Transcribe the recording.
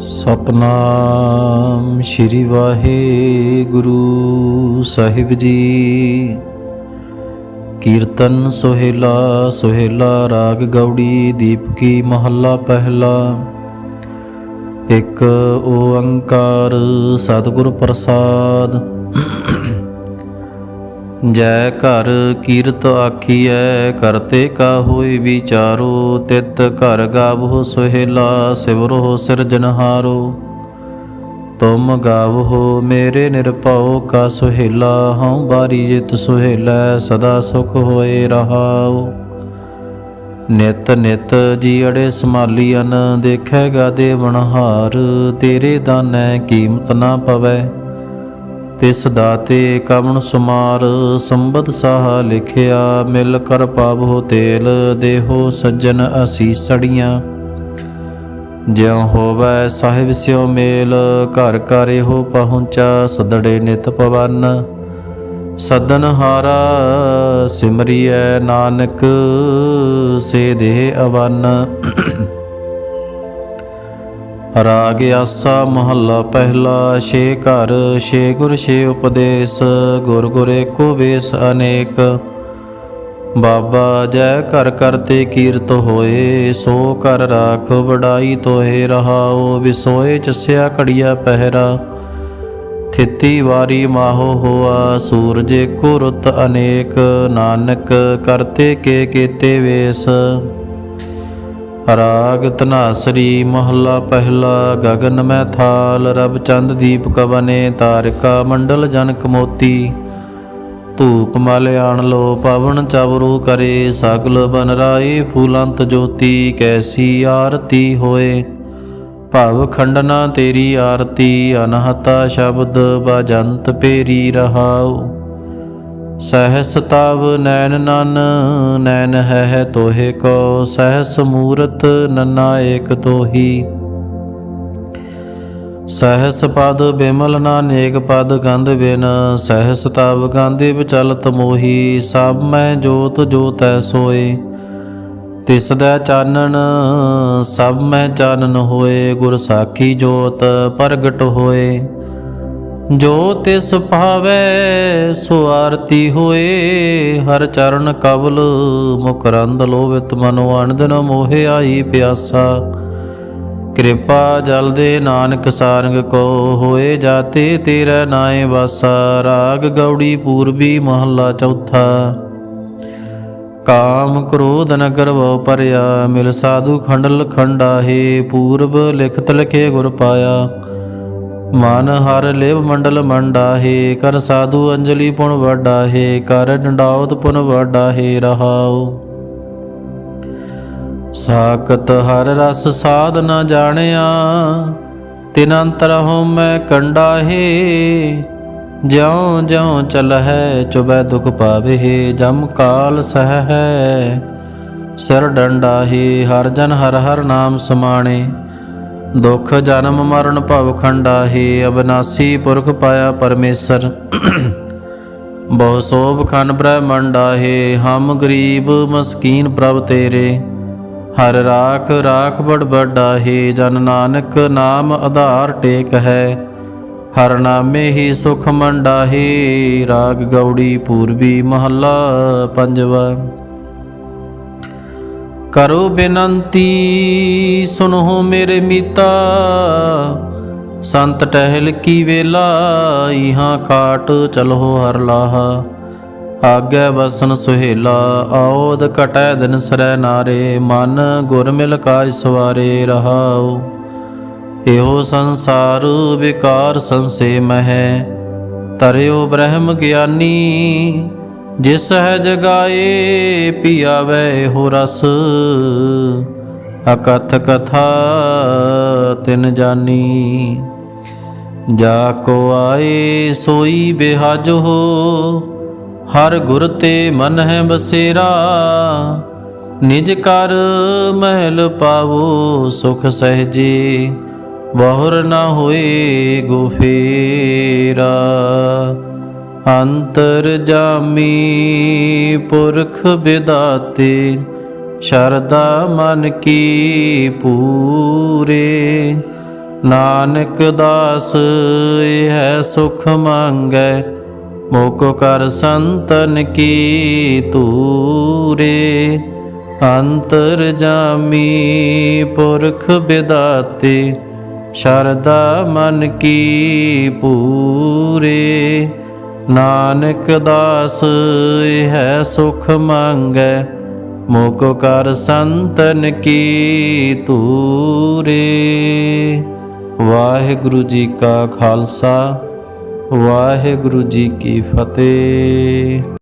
ਸਤਨਾਮ ਸ਼੍ਰੀ ਵਾਹਿਗੁਰੂ ਸਾਹਿਬ ਜੀ। ਕੀਰਤਨ ਸੋਹਿਲਾ ਸੋਹਿਲਾ ਰਾਗ ਗੌੜੀ ਦੀਪਕੀ ਮਹੱਲਾ ਪਹਿਲਾ। ਇੱਕ ਓੰਕਾਰ ਸਤਿਗੁਰ ਪ੍ਰਸਾਦ। ਜੈ ਘਰ ਕੀਰਤ ਆਖੀਐ ਕਰਤੇ ਕਾ ਹੋਈ ਵਿਚਾਰੋ, ਤਿਤ ਘਰ ਗਾਵੋ, ਸੋਹਿਲਾ ਸਿਵਰੋ ਸਿਰਜਨਹਾਰੋ ਤੁਮ ਗਾਵੋ, ਮੇਰੇ ਨਿਰਭਉ ਕਾ ਸੁਹੇਲਾ, ਹਉ ਬਾਰੀ ਜਿਤ ਸੁਹੇਲਾ, ਸਦਾ ਸੁਖ ਹੋਏ ਰਹਾਉ। ਨਿਤ ਨਿਤ ਜੀੜੇ ਸਮਾਲੀਅਨ ਦੇਖੇਗਾ ਦੇਵਨਹਾਰ ਤੇਰੇ ਦਾਨੈ ਕੀਮਤ ਨਾ ਪਵੈ। ਤਿਸ ਦਾਤੇ ਕਵਣ ਸੁਮਾਰ ਸੰਬਦ ਸਾਹ ਲਿਖਿਆ, ਮਿਲ ਕਰ ਪਾਵੋ ਤੇਲ, ਦੇਹੋ ਸੱਜਣ ਅਸੀਸੜੀਆਂ ਜਿਉ ਹੋਵੈ ਸਾਹਿਬ ਸਿਓ ਮੇਲ, ਘਰ ਘਰ ਇਹੋ ਪਹੁੰਚਾ ਸਦੜੇ ਨਿਤ ਪਵਨ। ਸਦਨ ਹਾਰਾ ਸਿਮਰਿਐ ਨਾਨਕ, ਸੇ ਦੇਹ ਅਵਨ। ਰਾਗ ਆਸਾ ਮਹੱਲਾ ਪਹਿਲਾ ਛੇ ਘਰ, ਛੇ ਗੁਰ, ਛੇ ਉਪਦੇਸ਼, ਗੁਰ ਗੁਰ ਏਕੋ ਵੇਸ ਅਨੇਕ। ਬਾਬਾ ਜੈ ਕਰ ਕਰਤੇ ਕੀਰਤ ਹੋਏ, ਸੋ ਕਰ ਰਾਖ ਵਡਾਈ ਤੋਏ ਰਹਾਓ ਵਿਸੋਏ ਚਸਿਆ ਘੜੀਆ ਪਹਿਰਾ। ਥਿਤੀ ਵਾਰੀ ਮਾਹੋ ਹੋਆ, ਸੂਰਜ ਕੋ ਰੁੱਤ ਅਨੇਕ, ਨਾਨਕ ਕਰਤੇ ਕੇ ਕੀਤੇ ਵੇਸ। ਰਾਗ ਤਨਾਸਰੀ ਮਹੱਲਾ ਪਹਿਲਾ, ਗਗਨ ਮੈਂ ਥਾਲ ਰਬ ਚੰਦ ਦੀਪਕ ਬਨੇ ਤਾਰਿਕਾ ਮੰਡਲ ਜਨਕ ਮੋਤੀ। ਧੂਪ ਮਲ ਆਣ ਲੋ, ਪਵਨ ਚਵਰੂ ਕਰੇ, ਸਗਲ ਬਨ ਰਾਏ ਫੂਲੰਤ ਜੋਤੀ, ਕੈਸੀ ਆਰਤੀ ਹੋਏ। ਭਵ ਖੰਡਨਾ ਤੇਰੀ ਆਰਤੀ, ਅਨਹਤਾ ਸ਼ਬਦ ਬਜੰਤ ਪੇਰੀ ਰਹਾਉ। ਸਹਸ ਤਵ ਨੈਣ ਨਨ, ਨੈਣ ਹੈ ਤੋਹੇ ਕੋ, ਸਹਸ ਮੂਰਤ ਨਨਾ ਏਕ ਤੋਹੀ। ਸਹਸ ਪਦ ਬਿਮਲ ਨਾਨੇਕ ਪਦ ਗੰਧ ਬਿਨ, ਸਹਸ ਤਵ ਗਾਂਧੀ ਵਿਚਲਤ ਮੋਹੀ, ਸਭ ਮੈਂ ਜੋਤ ਜੋਤੈ ਸੋਏ। ਤਿਸ ਦਾ ਚਾਨਣ, ਸਭ ਮੈਂ ਚਾਨਣ ਹੋਏ, ਗੁਰ ਸਾਖੀ ਜੋਤ ਪ੍ਰਗਟ ਹੋਏ। ਜੋ ਤਿਸ ਭਾਵੈ ਸੋ ਆਰਤੀ ਹੋਏ, ਹਰ ਚਰਨ ਕਬਲ ਮੁਕਰੰਦ ਲੋਵਿਤ ਮਨੋ ਅਨੰਦਨ ਮੋਹਿ ਆਈ ਪਿਆਸਾ। ਕਿਰਪਾ ਜਲ ਦੇ ਨਾਨਕ ਸਾਰੰਗ ਕੋ ਹੋਏ, ਜਾਤੇ ਤੇਰਾ ਨਾਏ ਵਾਸਾ, ਰਾਗ ਗੌੜੀ ਪੂਰਬੀ ਮਹੱਲਾ ਚੌਥਾ। ਕਾਮ ਕ੍ਰੋਧ ਨਗਰ ਵੋ ਪਰਿਆ, ਮਿਲ ਸਾਧੂ ਖੰਡਲ ਖੰਡਾਹੇ ਪੂਰਬ ਲਿਖਤ ਲਿਖੇ ਗੁਰ ਪਾਇਆ। ਮਨ ਹਰ ਲੇਵ ਮੰਡਲ ਮੰਡਾਹੇ, ਕਰ ਸਾਧੂ ਅੰਜਲੀ ਪੁਨ ਵਡਾਹੇ, ਕਰ ਡੰਡਾਉਤ ਪੁਨ ਵਡਾਹੇ ਰਹਾਉ। ਸਾਖਤ ਹਰ ਰਸ ਸਾਧ ਨ ਜਾਣਿਆ, ਤਿਨ ਅੰਤਰ ਹਉ ਮੈਂ ਕੰਡਾਹੇ। ਜਿਉ ਜਿਉ ਚਲਹਿ ਚੁਬੈ ਦੁਖ ਪਾਵੇ ਜਮ ਕਾਲ ਸਹੈ ਸਿਰ ਡੰਡਾਹੇ, ਹਰ ਜਨ ਹਰ ਹਰ ਨਾਮ ਸਮਾਣੇ। ਦੁਖ ਜਨਮ ਮਰਨ ਭਵ ਖੰਡਾਹੇ ਅਬਨਾਸੀ ਪੁਰਖ ਪਾਇਆ ਪਰਮੇਸ਼ਰ। ਬਹੁ ਸੋਭ ਖਨ ਬ੍ਰਹਮੰਡਾਹੇ ਹਮ ਗਰੀਬ ਮਸਕੀਨ ਪ੍ਰਭ ਤੇਰੇ। ਹਰ ਰਾਖ ਰਾਖ ਬੜ ਬੜਾਹੇ ਜਨ ਨਾਨਕ ਨਾਮ ਆਧਾਰ ਟੇਕ ਹੈ। ਹਰ ਨਾਮੇ ਹੀ ਸੁਖ ਮੰਡਾਹੇ ਰਾਗ ਗੌੜੀ ਪੂਰਬੀ ਮਹੱਲਾ ਪੰਜਵਾ। ਕਰੋ ਬੇਨੰਤੀ ਸੁਨੋ ਮੇਰੇ ਮੀਤਾ। ਸੰਤ ਟਹਿਲ ਕੀ ਵੇਲਾ ਇਹਾਂ ਕਾਟ ਚਲੋ ਹਰ ਲਾਹਾ। ਆਗੇ ਵਸਨ ਸੁਹੇਲਾ, ਆਉਦ ਕਟੈ ਦਿਨ ਸਰੈ ਨਾਰੇ। ਮਨ ਗੁਰ ਮਿਲ ਕਾਜ ਸਵਾਰੇ ਰਹਾਉ। ਇਹੋ ਸੰਸਾਰ ਵਿਕਾਰ ਸੰਸੇ ਮਹਿ। ਤਰਿਓ ਬ੍ਰਹਮ ਗਿਆਨੀ ਜਿਸ ਹੈ ਜਗਾਏ ਪੀਆਵੇ ਹੋ ਰਸ, ਅਕਥ ਕਥਾ ਤਿਨ ਜਾਨੀ। ਜਾ ਕੋ ਆਏ ਸੋਈ ਬਿਹਾਜ ਹੋ ਹਰ ਗੁਰ ਤੇ ਮਨ ਹੈ ਬਸੇਰਾ। ਨਿਜ ਕਰ ਮਹਿਲ ਪਾਵੋ ਸੁਖ ਸਹਜੇ ਬਹੁਰ ਨਾ ਹੋਏ ਗੁਫੇਰਾ ਅੰਤਰ ਜਾਮੀ ਪੁਰਖ ਬਿਦਾਤੇ ਸ਼ਰਦਾ ਮਨ ਕੀ ਪੂਰੇ। ਨਾਨਕ ਦਾਸ, ਇਹ ਸੁਖ ਮੰਗੈ ਮੋਕੋ ਕਰ ਸੰਤਨ ਕੀ ਤੂਰੇ। ਅੰਤਰ ਜਾਮੀ ਪੁਰਖ ਬਿਦਾਤੇ ਸ਼ਰਦਾ ਮਨ ਕੀ ਪੂਰੇ। ਨਾਨਕ ਦਾਸ, ਇਹ ਸੁਖ ਮੰਗੈ ਮੋਕੋ ਕਰ ਸੰਤਨ ਕੀ ਤੂਰੇ। ਵਾਹਿਗੁਰੂ ਜੀ ਕਾ ਖਾਲਸਾ, ਵਾਹਿਗੁਰੂ ਜੀ ਕੀ ਫਤਿਹ।